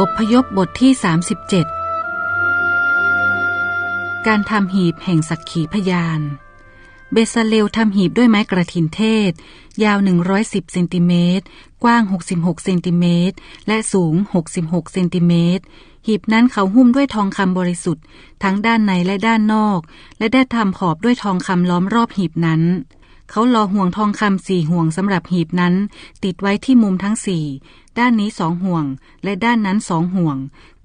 อบพยพบทที่ 37 การทำหีบแห่งสักขีพยาน เบซาเลวทำหีบด้วยไม้กระถินเทศ ยาว 110 เซนติเมตร กว้าง 66 เซนติเมตร และสูง 66 เซนติเมตร หีบนั้นเขาหุ้มด้วยทองคำบริสุทธิ์ ทั้งด้านในและด้านนอก และได้ทำขอบด้วยทองคำล้อมรอบหีบนั้นเขาลอห่วงทองคำสี่ห่วงสำหรับหีบนั้น ติดไว้ที่มุมทั้งสี่ ด้านนี้สองห่วง และด้านนั้นสองห่วง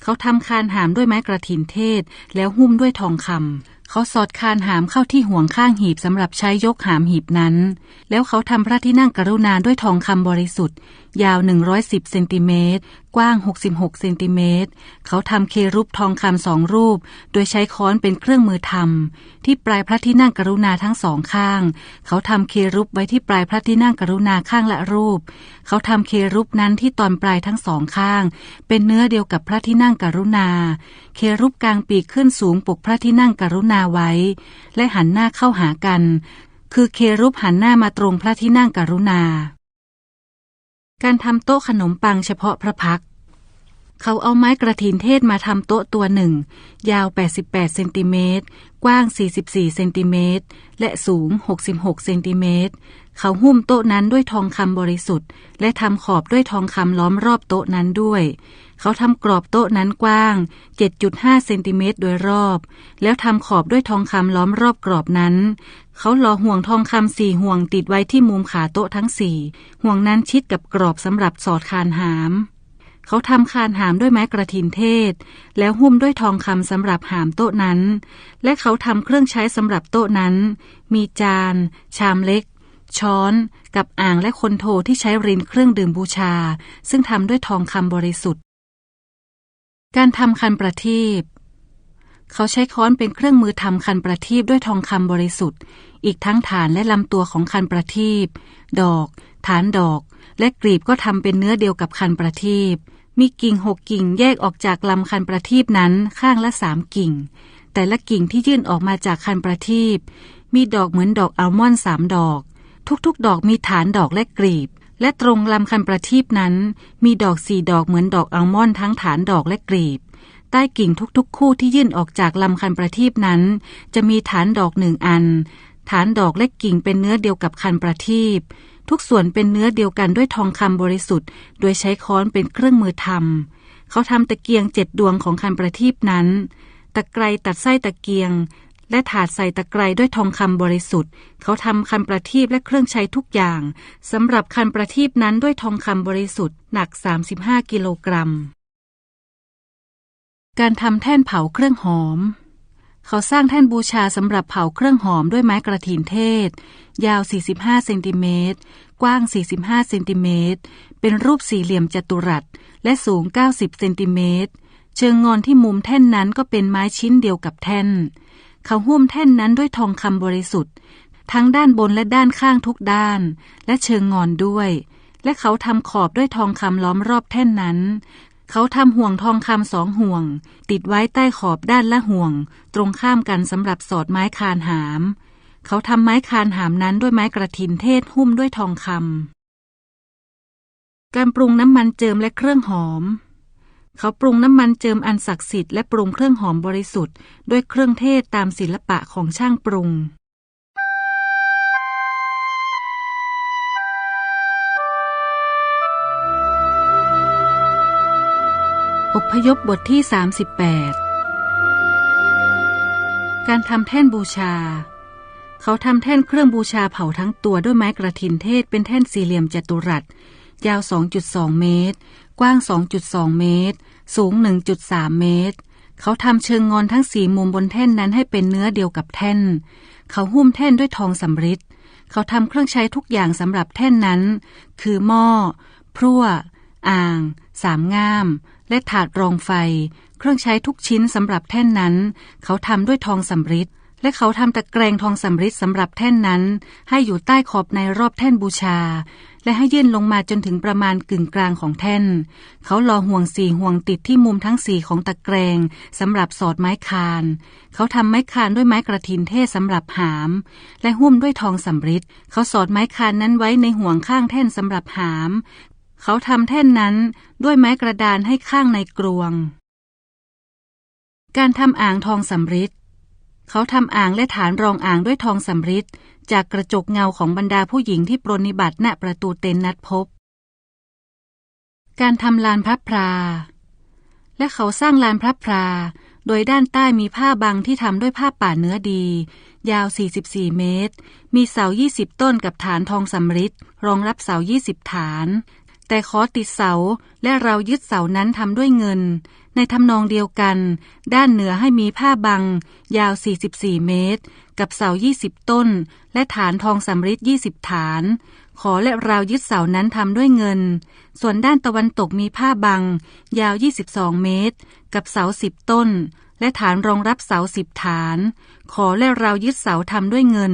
เขาทำคานหามด้วยไม้กระถินเทศ แล้วหุ้มด้วยทองคำเขาสอดคานหามเข้าที่ห่วงข้างหีบสำหรับใช้ยกหามหีบนั้น แล้วเขาทำพระที่นั่งกรุณาด้วยทองคำบริสุทธิ์ ยาว 110 เซนติเมตร กว้าง 66 เซนติเมตร เขาทำเครุบทองคำสองรูป โดยใช้ค้อนเป็นเครื่องมือทำที่ปลายพระที่นั่งกรุณาทั้งสองข้าง เขาทำเครุบไว้ที่ปลายพระที่นั่งกรุณาข้างละรูป เขาทำเครุบนั้นที่ตอนปลายทั้งสองข้าง เป็นเนื้อเดียวกับพระที่นั่งกรุณา เครุบกลางปีกขึ้นสูงปกพระที่นั่งกรุณาไว้ และหันหน้าเข้าหากัน คือเครุบหันหน้ามาตรงพระที่นั่งกรุณา การทำโต๊ะขนมปังเฉพาะพระพัก เขาเอาไม้กระถินเทศมาทำโต๊ะตัวหนึ่ง ยาว 88 เซนติเมตร กว้าง 44 เซนติเมตร และสูง 66 เซนติเมตร เขาหุ้มโต๊ะนั้นด้วยทองคำบริสุทธิ์ และทำขอบด้วยทองคำล้อมรอบโต๊ะนั้นด้วย เขาทำกรอบโต๊ะนั้นกว้าง 7.5 เซนติเมตรโดยรอบ แล้วทำขอบด้วยทองคำล้อมรอบกรอบนั้น เขาหล่อห่วงทองคำสี่ห่วงติดไว้ที่มุมขาโต๊ะทั้งสี่ห่วงนั้นชิดกับกรอบสำหรับสอดคานหาม เขาทำคานหามด้วยไม้กระถินเทศ แล้วหุ้มด้วยทองคำสำหรับหามโต๊ะนั้น และเขาทำเครื่องใช้สำหรับโต๊ะนั้น มีจาน ชามเล็ก ช้อน กับอ่างและคนโทที่ใช้รินเครื่องดื่มบูชา ซึ่งทำด้วยทองคำบริสุทธิ์ การทำคันประทีปเขาใช้ค้อนเป็นเครื่องมือทำคันประทีปด้วยทองคำบริสุทธิ์ อีกทั้งฐานและลำตัวของคันประทีปดอก ฐานดอก และกลีบก็ทำเป็นเนื้อเดียวกับคันประทีปมีกิ่งหกกิ่งแยกออกจากลำคันประทีปนั้นข้างละสามกิ่ง แต่ละกิ่งที่ยื่นออกมาจากคันประทีปมีดอกเหมือนดอกอัลมอนด์สามดอก ทุกๆ ดอกมีฐานดอกและกลีบ และตรงลำคันประทีปนั้น มีดอกสี่ดอกเหมือนดอกอัลมอนด์ทั้งฐานดอกและกลีบ ใต้กิ่งทุกๆ คู่ที่ยื่นออกจากลำคันประทีปนั้น จะมีฐานดอกหนึ่งอัน ฐานดอกและกิ่งเป็นเนื้อเดียวกับคันประทีปทุกส่วนเป็นเนื้อเดียวกันด้วยทองคำบริสุทธิ์ โดยใช้ค้อนเป็นเครื่องมือทำเขาทำตะเกียงเจ็ดดวงของคันประทีปนั้น ตะไคร้ตัดไส้ตะเกียง และถาดใส่ตะไคร้ด้วยทองคำบริสุทธิ์ เขาทำคันประทีปและเครื่องใช้ทุกอย่างสำหรับคันประทีปนั้นด้วยทองคำบริสุทธิ์หนัก 35 กิโลกรัม การทำแท่นเผาเครื่องหอม เขาสร้างแท่นบูชาสำหรับเผาเครื่องหอมด้วยไม้กระถินเทศ ยาว 45 เซนติเมตร กว้าง 45 เซนติเมตร เป็นรูปสี่เหลี่ยมจัตุรัส และสูง 90 เซนติเมตร เชิงงอนที่มุมแท่นนั้นก็เป็นไม้ชิ้นเดียวกับแท่น เขาหุ้มแท่นนั้นด้วยทองคำบริสุทธิ์ ทั้งด้านบนและด้านข้างทุกด้าน และเชิงงอนด้วยและเขาทำขอบด้วยทองคำล้อมรอบแท่นนั้น เขาทำห่วงทองคำสองห่วง ติดไว้ใต้ขอบด้านละห่วง ตรงข้ามกันสำหรับสอดไม้คานหาม เขาทำไม้คานหามนั้นด้วยไม้กระถินเทศหุ้มด้วยทองคำการปรุงน้ำมันเจิมและเครื่องหอม เขาปรุงน้ำมันเจิมอันศักดิ์สิทธิ์และปรุงเครื่องหอมบริสุทธิ์ด้วยเครื่องเทศตามศิลปะของช่างปรุง อพยพบทที่ 38 การทำแท่นบูชา เขาทำแท่นเครื่องบูชาเผาทั้งตัวด้วยไม้กระถินเทศเป็นแท่นสี่เหลี่ยมจัตุรัส ยาว 2.2 เมตร กว้าง 2.2 เมตร สูง 1.3 เมตร เขาทำเชิงงอนทั้งสี่มุมบนแท่นนั้นให้เป็นเนื้อเดียวกับแท่น เขาหุ้มแท่นด้วยทองสำริดเขาทำเครื่องใช้ทุกอย่างสำหรับแท่นนั้น คือหม้อพรั่ว อ่าง สามง่าม และถาดรองไฟ เครื่องใช้ทุกชิ้นสำหรับแท่นนั้น เขาทำด้วยทองสำริดและเขาทำตะแกรงทองสำริดสำหรับแท่นนั้น ให้อยู่ใต้ขอบในรอบแท่นบูชา และให้ยื่นลงมาจนถึงประมาณกึ่งกลางของแท่น เขาลอห่วงสี่ห่วงติดที่มุมทั้งสี่ของตะแกรงสำหรับสอดไม้คาน เขาทำไม้คานด้วยไม้กระถินเทศสำหรับหาม และหุ้มด้วยทองสำริดเขาสอดไม้คานนั้นไว้ในห่วงข้างแท่นสำหรับหาม เขาทำแท่นนั้นด้วยไม้กระดานให้ข้างในกรวง การทำอ่างทองสำริดเขาทำอ่างและฐานรองอ่างด้วยทองสำริดจากกระจกเงาของบรรดาผู้หญิงที่ปรนิบัติณประตูเต็นนัดพบ การทำลานพระพรา และเขาสร้างลานพระพรา โดยด้านใต้มีผ้าบังที่ทำด้วยผ้าป่าเนื้อดี ยาว 44 เมตร มีเสา 20 ต้นกับฐานทองสำริดรองรับเสา 20 ฐาน แต่ขอติดเสาและเรายึดเสานั้นทำด้วยเงิน ในทำนองเดียวกัน ด้านเหนือให้มีผ้าบัง ยาว 44 เมตร กับเสา 20 ต้น และฐานทองสำริด20 ฐาน ขอและเรายึดเสานั้นทำด้วยเงิน ส่วนด้านตะวันตกมีผ้าบัง ยาว 22 เมตร กับเสา 10 ต้น และฐานรองรับเสา 10 ฐาน ขอและเรายึดเสาทำด้วยเงิน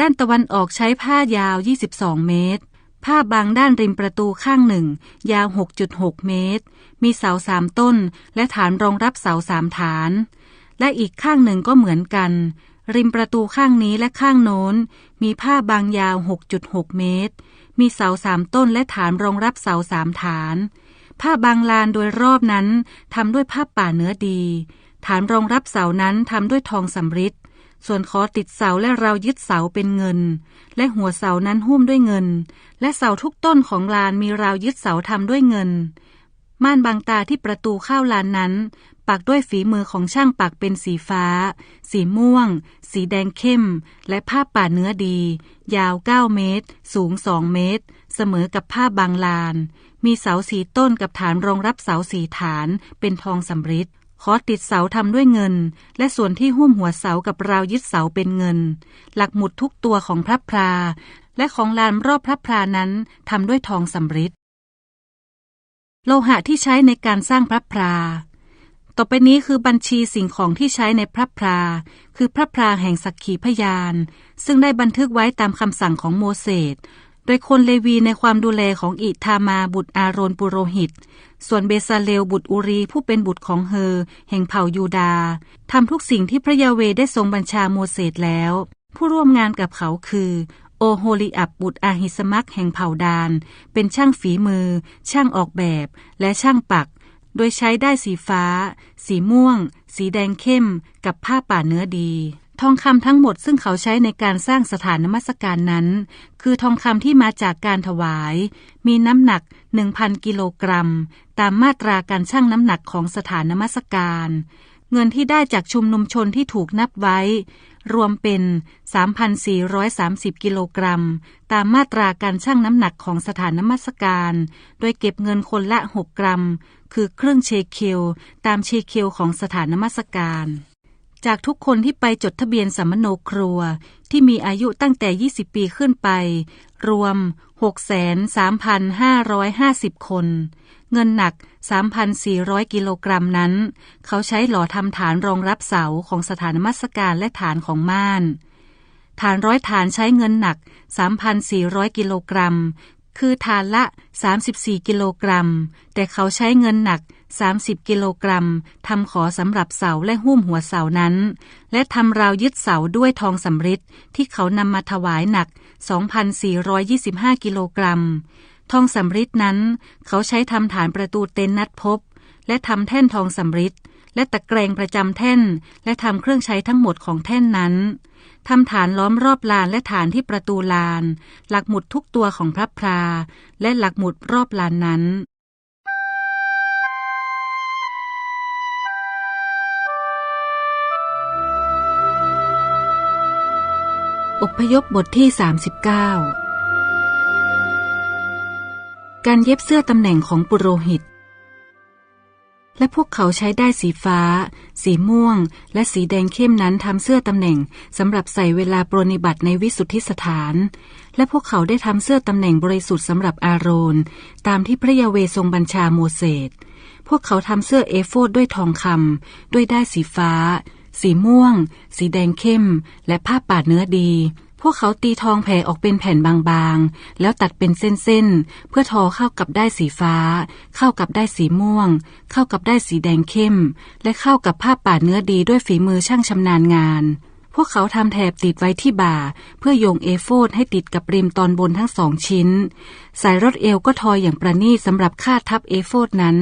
ด้านตะวันออกใช้ผ้ายาว 22 เมตร ผ้าบางด้านริมประตูข้างหนึ่ง ยาว 6.6 เมตร มีเสาสามต้น และฐานรองรับเสาสามฐาน และอีกข้างหนึ่งก็เหมือนกัน ริมประตูข้างนี้และข้างโน้น มีผ้าบางยาว 6.6 เมตร มีเสาสามต้นและฐานรองรับเสาสามฐาน ผ้าบางลานโดยรอบนั้นทำด้วยผ้าป่าเนื้อดี ฐานรองรับเสานั้นทำด้วยทองสำริด ส่วนขอติดเสาและเรายึดเสาเป็นเงิน และหัวเสานั้นหุ้มด้วยเงิน และเสาทุกต้นของลานมีราวยึดเสาทำด้วยเงิน ม่านบางตาที่ประตูเข้าลานนั้น ปักด้วยฝีมือของช่างปักเป็นสีฟ้า สีม่วง สีแดงเข้ม และผ้าป่าเนื้อดี ยาว 9 เมตร สูง 2 เมตร เสมอกับผ้าบางลาน มีเสาสีต้นกับฐานรองรับเสาสีฐานเป็นทองสำริด ขอติดเสาทำด้วยเงิน และส่วนที่หุ้มหัวเสากับราวยึดเสาเป็นเงิน หลักหมุดทุกตัวของพระพรา และของลานรอบพระพรานั้นทำด้วยทองสำริดโลหะที่ใช้ในการสร้างพระพรา ต่อไปนี้คือบัญชีสิ่งของที่ใช้ในพระพรา คือพระพราแห่งสักขีพยาน ซึ่งได้บันทึกไว้ตามคำสั่งของโมเสส โดยคนเลวีในความดูแลของอิทามาบุตรอาโรนปุโรหิต ส่วนเบซาเลลบุตรอุรีผู้เป็นบุตรของเฮอ แห่งเผ่ายูดาทำทุกสิ่งที่พระยาเวได้ทรงบัญชาโมเสสแล้ว ผู้ร่วมงานกับเขาคือโอโฮลิอับบุตรอาหิสมักแห่งเผ่าดาน เป็นช่างฝีมือ ช่างออกแบบ และช่างปัก โดยใช้ได้สีฟ้า สีม่วง สีแดงเข้ม กับผ้าป่าเนื้อดี ทองคำทั้งหมดซึ่งเขาใช้ในการสร้างสถานนมัสการนั้น คือทองคำที่มาจากการถวาย มีน้ำหนัก 1,000 กิโลกรัม ตามมาตราการชั่งน้ำหนักของสถานนมัสการ เงินที่ได้จากชุมนุมชนที่ถูกนับไว้ รวมเป็น 3,430 กิโลกรัม ตามมาตราการชั่งน้ำหนักของสถานนมัสการ โดยเก็บเงินคนละ 6 กรัม คือครึ่งเชเคลตามเชเคลของสถานนมัสการ จากทุกคนที่ไปจดทะเบียนสัมมโนครัว ที่มีอายุตั้งแต่ 20 ปีขึ้นไป รวม 6,3,550 คน เงินหนัก 3,400 กิโลกรัมนั้น เขาใช้หล่อทำฐานรองรับเสาของสถานมัสการและฐานของม่าน ฐานร้อยฐานใช้เงินหนัก 3,400 กิโลกรัม คือฐานละ 34 กิโลกรัม แต่เขาใช้เงินหนัก 30 กิโลกรัมทำขอสำหรับเสาและหุ้มหัวเสานั้น และทำราวยึดเสาด้วยทองสำริดที่เขานำมาถวายหนัก 2,425 กิโลกรัม ทองสำริดนั้น เขาใช้ทำฐานประตูเต็นท์นัดพบ และทำแท่นทองสำริดและตะแกรงประจำแท่น และทำเครื่องใช้ทั้งหมดของแท่นนั้นทำฐานล้อมรอบลานและฐานที่ประตูลาน หลักหมุดทุกตัวของพระพรา และหลักหมุดรอบลานนั้น อพยพบทที่ 39 การเย็บเสื้อตำแหน่งของปุโรหิต และพวกเขาใช้ได้สีฟ้า สีม่วง และสีแดงเข้มนั้นทำเสื้อตำแหน่งสำหรับใส่เวลาปรนิบัติในวิสุทธิสถาน และพวกเขาได้ทำเสื้อตำแหน่งบริสุทธิ์สำหรับอาโรน ตามที่พระยาเวทรงบัญชาโมเสสพวกเขาทำเสื้อเอโฟดด้วยทองคำด้วยได้สีฟ้า สีม่วง สีแดงเข้ม และผ้าปาดเนื้อดี พวกเขาตีทองแผ่ออกเป็นแผ่นบางๆ แล้วตัดเป็นเส้นๆ เพื่อทอเข้ากับได้สีฟ้า เข้ากับได้สีม่วง เข้ากับได้สีแดงเข้ม และเข้ากับผ้าปาดเนื้อดีด้วยฝีมือช่างชำนาญงาน พวกเขาทำแถบติดไว้ที่บ่า เพื่อโยงเอโฟดให้ติดกับริมตอนบนทั้งสองชิ้น สายรถเอวก็ทอยอย่างประณีตสำหรับคาดทับเอโฟดนั้น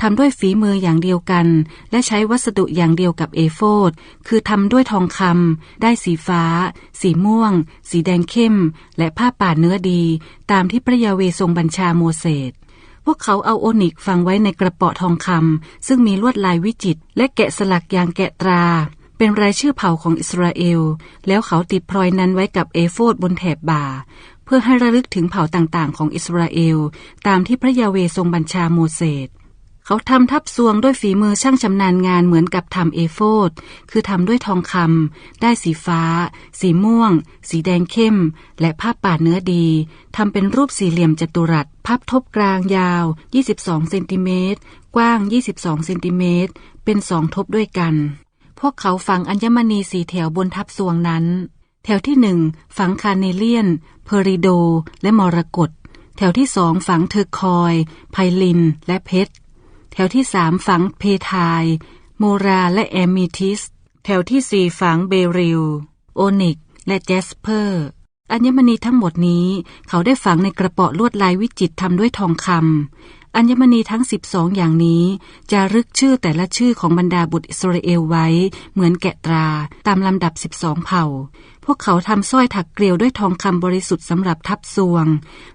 ทำด้วยฝีมืออย่างเดียวกัน และใช้วัสดุอย่างเดียวกับเอโฟดคือทำด้วยทองคำได้สีฟ้า สีม่วง สีแดงเข้ม และผ้าป่าเนื้อดี ตามที่พระยาเวทรงบัญชาโมเสสพวกเขาเอาโอนิกฝังไว้ในกระเป๋าทองคำซึ่งมีลวดลายวิจิตรและแกะสลักอย่างแกะตรา เป็นรายชื่อเผ่าของอิสราเอล แล้วเขาติดพลอยนั้นไว้กับเอโฟดบนแถบบ่า เพื่อให้ระลึกถึงเผ่าต่างๆ ของอิสราเอล ตามที่พระยาเวทรงบัญชาโมเสสเขาทำทับซวงด้วยฝีมือช่างชำนาญงานเหมือนกับทำเอโฟดคือทำด้วยทองคำได้สีฟ้า สีม่วง สีแดงเข้ม และผ้าป่าเนื้อดีทำเป็นรูปสี่เหลี่ยมจัตุรัส พับทบกลางยาว 22 เซนติเมตร กว้าง 22 เซนติเมตร เป็นสองทบด้วยกัน พวกเขาฝังอัญมณีสีแถวบนทับซวงนั้น แถวที่หนึ่งฝังคาเนเลียน เพอริโด และมรกต แถวที่สองฝังเทอร์คอย ไพลิน และเพชร แถวที่สามฝังเพทาย โมราและแอมิทิส แถวที่สี่ฝังเบริล โอนิก และแจสเปอร์ อัญมณีทั้งหมดนี้เขาได้ฝังในกระเป๋าลวดลายวิจิตรทำด้วยทองคำ อัญมณีทั้ง12อย่างนี้จะรึกชื่อแต่ละชื่อของบรรดาบุตรอิสราเอลไว้ เหมือนแกะตราตามลำดับ12เผ่า พวกเขาทำสร้อยถักเกลียวด้วยทองคำบริสุทธิ์สำหรับทับซวง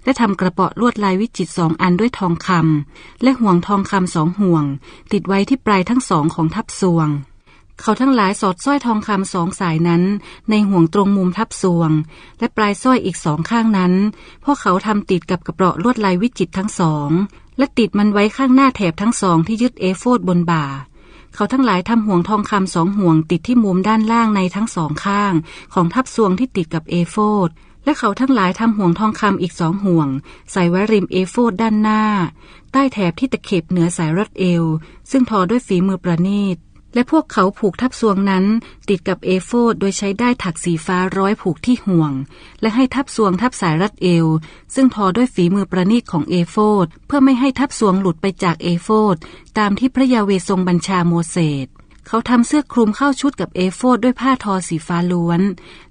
และทำกระเป๋าลวดลายวิจิตสองอันด้วยทองคำและห่วงทองคำสองห่วง ติดไว้ที่ปลายทั้งสองของทับซวง เขาทั้งหลายสอดสร้อยทองคำสองสายนั้น ในห่วงตรงมุมทับซวง และปลายสร้อยอีกสองข้างนั้น พวกเขาทำติดกับกระเป๋าลวดลายวิจิตทั้งสอง และติดมันไว้ข้างหน้าแถบทั้งสองที่ยึดเอโฟดบนบ่า เขาทั้งหลายทำห่วงทองคำสองห่วงติดที่มุมด้านล่างในทั้งสองข้าง ของทับซวงที่ติดกับเอโฟดและเขาทั้งหลายทำห่วงทองคำอีกสองห่วง ใส่ไว้ริมเอโฟดด้านหน้า ใต้แถบที่ตะเข็บเหนือสายรัดเอว ซึ่งทอด้วยฝีมือประณีต และพวกเขาผูกทับซวงนั้น ติดกับเอโฟดโดยใช้ได้ถักสีฟ้าร้อยผูกที่ห่วง และให้ทับซวงทับสายรัดเอว ซึ่งทอด้วยฝีมือประณีตของเอโฟดเพื่อไม่ให้ทับซวงหลุดไปจากเอโฟดตามที่พระยาเวทรงบัญชาโมเสสเขาทำเสื้อคลุมเข้าชุดกับเอโฟดด้วยผ้าทอสีฟ้าล้วน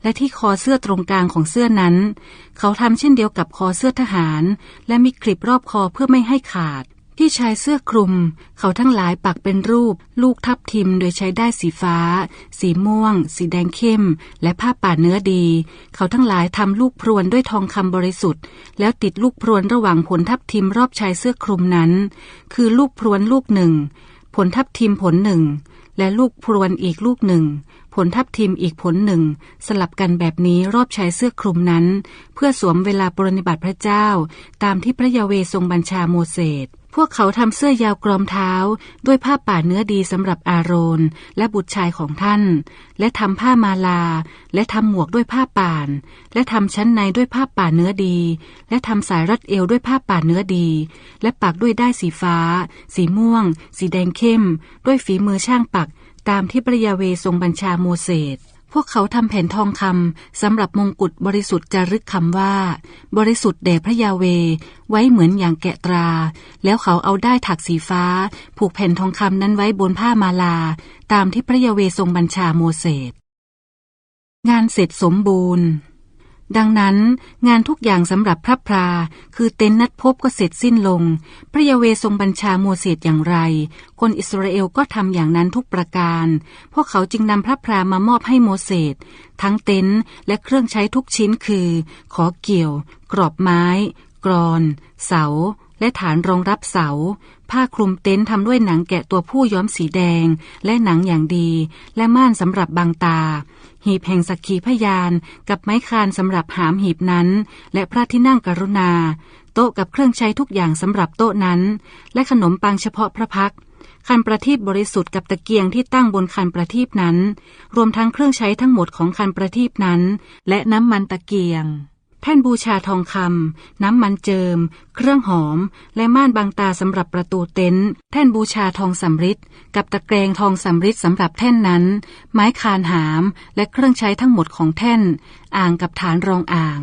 และที่คอเสื้อตรงกลางของเสื้อนั้น เขาทำเช่นเดียวกับคอเสื้อทหาร และมีคลิปรอบคอเพื่อไม่ให้ขาด ที่ชายเสื้อคลุม เขาทั้งหลายปักเป็นรูป ลูกทับทิมโดยใช้ได้ายสีฟ้า สีม่วง สีแดงเข้ม และผ้าป่าเนื้อดี เขาทั้งหลายทำลูกพรวนด้วยทองคำบริสุทธิ์ แล้วติดลูกพรวนระหว่างผลทับทิมรอบชายเสื้อคลุมนั้น คือลูกพรวนลูกหนึ่ง ผลทับทิมผลหนึ่ง และลูกพรวนอีกลูกหนึ่ง ผลทับทิมอีกผลหนึ่ง สลับกันแบบนี้รอบชายเสื้อคลุมนั้น เพื่อสวมเวลาปรนิบัติพระเจ้า ตามที่พระยาเวทรงบัญชาโมเสส พวกเขาทำเสื้อยาวกรอมเท้า ด้วยผ้าป่าเนื้อดีสำหรับอาโรนและบุตรชายของท่าน และทำผ้ามาลา และทำหมวกด้วยผ้าป่าน และทำชั้นในด้วยผ้าป่าเนื้อดี และทำสายรัดเอวด้วยผ้าป่าเนื้อดี และปักด้วยได้ายสีฟ้า สีม่วง สีแดงเข้ม ด้วยฝีมือช่างปัก ตามที่พระยาเวทรงบัญชาโมเสส พวกเขาทำแผ่นทองคำสำหรับมงกุฎบริสุทธิ์จารึกคำว่า บริสุทธิ์แด่พระยาเว ไว้เหมือนอย่างแกะตรา แล้วเขาเอาได้ถักสีฟ้า ผูกแผ่นทองคำนั้นไว้บนผ้ามาลา ตามที่พระยาเวทรงบัญชาโมเสสงานเสร็จสมบูรณ์ ดังนั้นงานทุกอย่างสำหรับพระพรา คือเต็นท์นัดพบก็เสร็จสิ้นลง พระยาเวทรงบัญชาโมเสสอย่างไร คนอิสราเอลก็ทำอย่างนั้นทุกประการ พวกเขาจึงนำพระพรามามอบให้โมเสสทั้งเต็นท์และเครื่องใช้ทุกชิ้นคือ ขอเกี่ยว กรอบไม้ กรอน เสา และฐานรองรับเสา ผ้าคลุมเต็นท์ทำด้วยหนังแกะตัวผู้ย้อมสีแดง และหนังอย่างดี และม่านสำหรับบังตา หีบแห่งสักขีพยาน กับไม้คานสำหรับหามหีบนั้น และพระที่นั่งกรุณา โต๊ะกับเครื่องใช้ทุกอย่างสำหรับโต๊ะนั้น และขนมปังเฉพาะพระพักคันประทีปบริสุทธิ์กับตะเกียงที่ตั้งบนคันประทีปนั้น รวมทั้งเครื่องใช้ทั้งหมดของคันประทีปนั้น และน้ำมันตะเกียง แท่นบูชาทองคำ น้ำมันเจิม เครื่องหอม และม่านบางตาสำหรับประตูเต็นท์ แท่นบูชาทองสำริดกับตะแกรงทองสำริดสำหรับแท่นนั้น ไม้คานหาม และเครื่องใช้ทั้งหมดของแท่น อ่างกับฐานรองอ่าง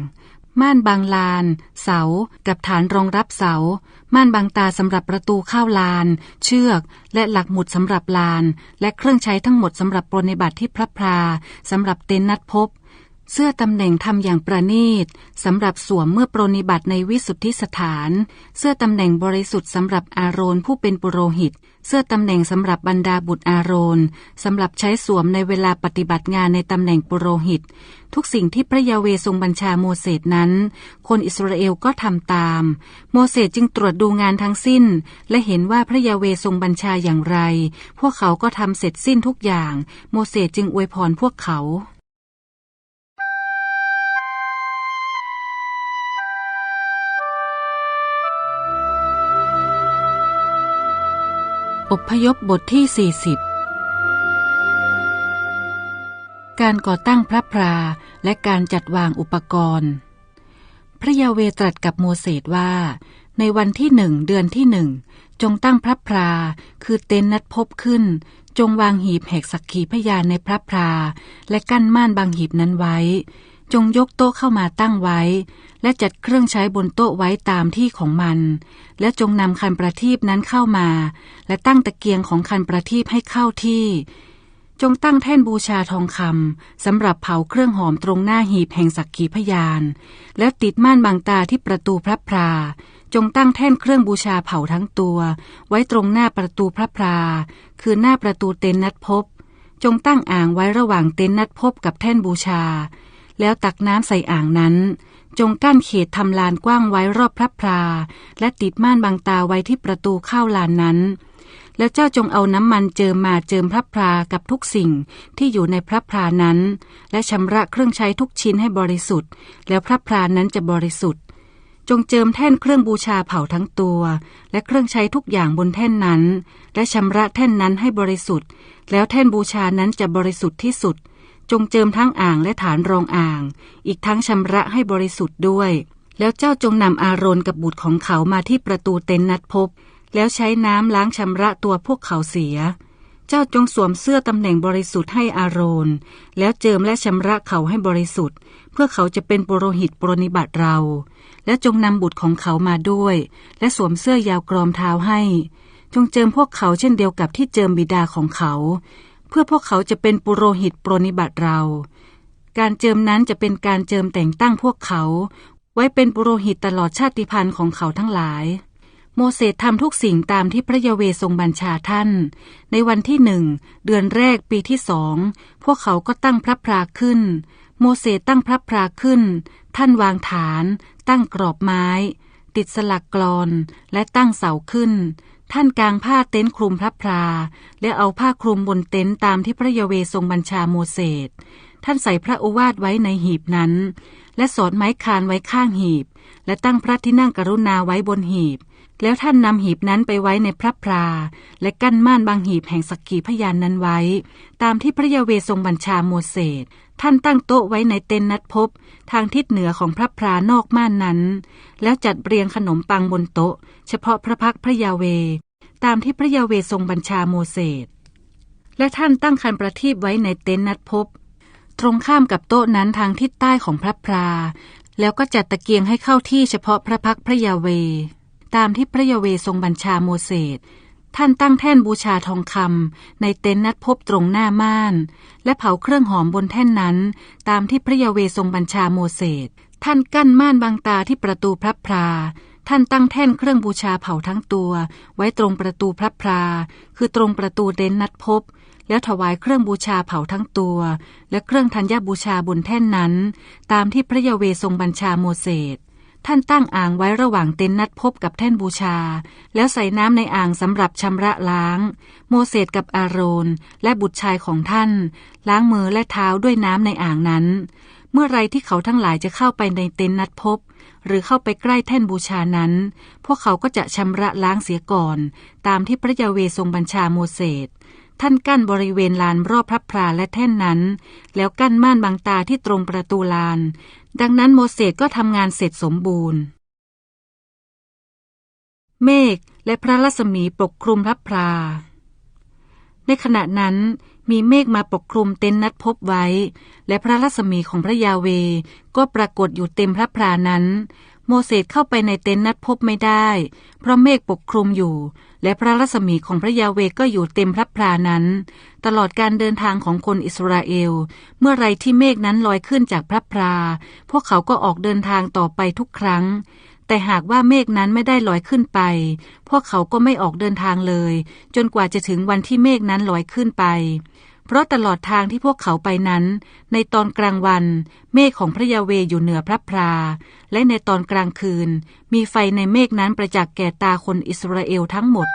ม่านบางลาน เสา กับฐานรองรับเสา ม่านบางตาสำหรับประตูเข้าลาน เชือก และหลักหมุดสำหรับลาน และเครื่องใช้ทั้งหมดสำหรับปรนนิบัติที่พระพราสำหรับเต็นท์นัดพบ เสื้อตำแหน่งทำอย่างประณีตสำหรับสวมเมื่อปรนิบัติในวิสุทธิสถาน เสื้อตำแหน่งบริสุทธิ์สำหรับอาโรนผู้เป็นปุโรหิต เสื้อตำแหน่งสำหรับบรรดาบุตรอาโรนสำหรับใช้สวมในเวลาปฏิบัติงานในตำแหน่งปุโรหิต ทุกสิ่งที่พระยาเวทรงบัญชาโมเสสนั้น คนอิสราเอลก็ทำตาม โมเสสจึงตรวจดูงานทั้งสิ้น และเห็นว่าพระยาเวทรงบัญชาอย่างไร พวกเขาก็ทำเสร็จสิ้นทุกอย่าง โมเสสจึงอวยพรพวกเขา อพยพบทที่ 40 การก่อตั้งพระพราและการจัดวางอุปกรณ์ พระยาเวตรัสกับโมเสสว่า ในวันที่หนึ่งเดือนที่หนึ่ง จงตั้งพระพราคือเต็นท์นัดพบขึ้น จงวางหีบแหกสักขีพยานในพระพราและกั้นม่านบางหีบนั้นไว้ จงยกโต๊ะเข้ามาตั้งไว้ และจัดเครื่องใช้บนโต๊ะไว้ตามที่ของมัน และจงนำคันประทีปนั้นเข้ามา และตั้งตะเกียงของคันประทีปให้เข้าที่ จงตั้งแท่นบูชาทองคำสำหรับเผาเครื่องหอมตรงหน้าหีบแห่งสักขีพยาน และติดม่านบางตาที่ประตูพระพรา จงตั้งแท่นเครื่องบูชาเผาทั้งตัว ไว้ตรงหน้าประตูพระพรา คือหน้าประตูเต็นนัดพบ จงตั้งอ่างไว้ระหว่างเต็นนัดพบกับแท่นบูชา แล้วตักน้ำใส่อ่างนั้น จงกั้นเขตทำลานกว้างไว้รอบพระพรา และติดม่านบางตาไว้ที่ประตูเข้าลานนั้น แล้วเจ้าจงเอาน้ำมันเจิมมาเจิมพระพรากับทุกสิ่งที่อยู่ในพระพรานั้น และชำระเครื่องใช้ทุกชิ้นให้บริสุทธิ์ แล้วพระพรานั้นจะบริสุทธิ์จงเจิมแท่นเครื่องบูชาเผาทั้งตัว และเครื่องใช้ทุกอย่างบนแท่นนั้น และชำระแท่นนั้นให้บริสุทธิ์ แล้วแท่นบูชานั้นจะบริสุทธิ์ที่สุด จงเจิมทั้งอ่างและฐานรองอ่าง อีกทั้งชำระให้บริสุทธิ์ด้วย แล้วเจ้าจงนำอารอนกับบุตรของเขามาที่ประตูเต็นท์นัดพบ แล้วใช้น้ำล้างชำระตัวพวกเขาเสีย เจ้าจงสวมเสื้อตำแหน่งบริสุทธิ์ให้อาโรน แล้วเจิมและชำระเขาให้บริสุทธิ์ เพื่อเขาจะเป็นปุโรหิตปรนิบัติเรา และจงนำบุตรของเขามาด้วย และสวมเสื้อยาวกรอมเท้าให้ จงเจิมพวกเขาเช่นเดียวกับที่เจิมบิดาของเขา เพื่อพวกเขาจะเป็นปุโรหิตปรนิบัติเรา การเจิมนั้นจะเป็นการเจิมแต่งตั้งพวกเขา ไว้เป็นปุโรหิตตลอดชาติพันธุ์ของเขาทั้งหลาย โมเสสทำทุกสิ่งตามที่พระยาเวทรงบัญชาท่าน ในวันที่หนึ่งเดือนแรกปีที่สองพวกเขาก็ตั้งพระพราขึ้น โมเสสตั้งพระพราขึ้น ท่านวางฐาน ตั้งกรอบไม้ติดสลักกรอนและตั้งเสาขึ้น ท่านกางผ้าเต็นท์คลุมพระพรา และเอาผ้าคลุมบนเต็นท์ตามที่พระยาเวทรงบัญชาโมเสส ท่านใส่พระโอวาทไว้ในหีบนั้น และสอดไม้คานไว้ข้างหีบ และตั้งพระที่นั่งกรุณาไว้บนหีบ แล้วท่านนำหีบนั้นไปไว้ในพระพรา และกั้นม่านบางหีบแห่งสักขีพยานนั้นไว้ ตามที่พระยาเวทรงบัญชาโมเสส ท่านตั้งโต๊ะไว้ในเต็นท์นัดพบ ทางทิศเหนือของพระพรานอกม่านนั้น แล้วจัดเรียงขนมปังบนโต๊ะ เฉพาะพระพักพระยาเว ตามที่พระยาเวทรงบัญชาโมเสสและท่านตั้งคันประทีปไว้ในเต็นท์นัดพบ ตรงข้ามกับโต๊ะนั้นทางทิศใต้ของพระพรา แล้วก็จัดตะเกียงให้เข้าที่เฉพาะพระพักพระยาเว ตามที่พระยาเวทรงบัญชาโมเสส ท่านตั้งแท่นบูชาทองคำในเต็นท์นัดพบตรงหน้าม่าน และเผาเครื่องหอมบนแท่นนั้น ตามที่พระยาเวทรงบัญชาโมเสสท่านกั้นม่านบางตาที่ประตูพระพรา ท่านตั้งแท่นเครื่องบูชาเผาทั้งตัว ไว้ตรงประตูพระพรา คือตรงประตูเต็นท์นัดพบ แล้วถวายเครื่องบูชาเผาทั้งตัว และเครื่องธัญญบูชาบนแท่นนั้น ตามที่พระยาเวทรงบัญชาโมเสส ท่านตั้งอ่างไว้ระหว่างเต็นท์นัดพบกับแท่นบูชา แล้วใส่น้ำในอ่างสำหรับชำระล้าง โมเสสกับอาโรน และบุตรชายของท่าน ล้างมือและเท้าด้วยน้ำในอ่างนั้น เมื่อไรที่เขาทั้งหลายจะเข้าไปในเต็นท์นัดพบ หรือเข้าไปใกล้แท่นบูชานั้น พวกเขาก็จะชำระล้างเสียก่อน ตามที่พระยาเวทรงบัญชาโมเสสท่านกั้นบริเวณลานรอบพระพราและแท่นนั้น แล้วกั้นม่านบางตาที่ตรงประตูลาน ดังนั้นโมเสสก็ทำงานเสร็จสมบูรณ์ เมฆและพระรัศมีปกคลุมพระพรา ในขณะนั้นมีเมฆมาปกคลุมเต็นนัดพบไว้ และพระรัศมีของพระยาเวก็ปรากฏอยู่เต็มพระพรานั้น โมเสสเข้าไปในเต็นนัดพบไม่ได้ เพราะเมฆปกคลุมอยู่ และพระรัศมีของพระยาเวก็อยู่เต็มพระพรานั้น ตลอดการเดินทางของคนอิสราเอล เมื่อไรที่เมฆนั้นลอยขึ้นจากพระพรา พวกเขาก็ออกเดินทางต่อไปทุกครั้ง แต่หากว่าเมฆนั้นไม่ได้ลอยขึ้นไป พวกเขาก็ไม่ออกเดินทางเลย จนกว่าจะถึงวันที่เมฆนั้นลอยขึ้นไป ราะตลอดทางที่พวกเขาไปนั้น ในตอนกลางวัน เมฆของพระยาเวอยู่เหนือพระพรา และในตอนกลางคืน มีไฟในเมฆนั้นประจักษ์แก่ตาคนอิสราเอลทั้งหมด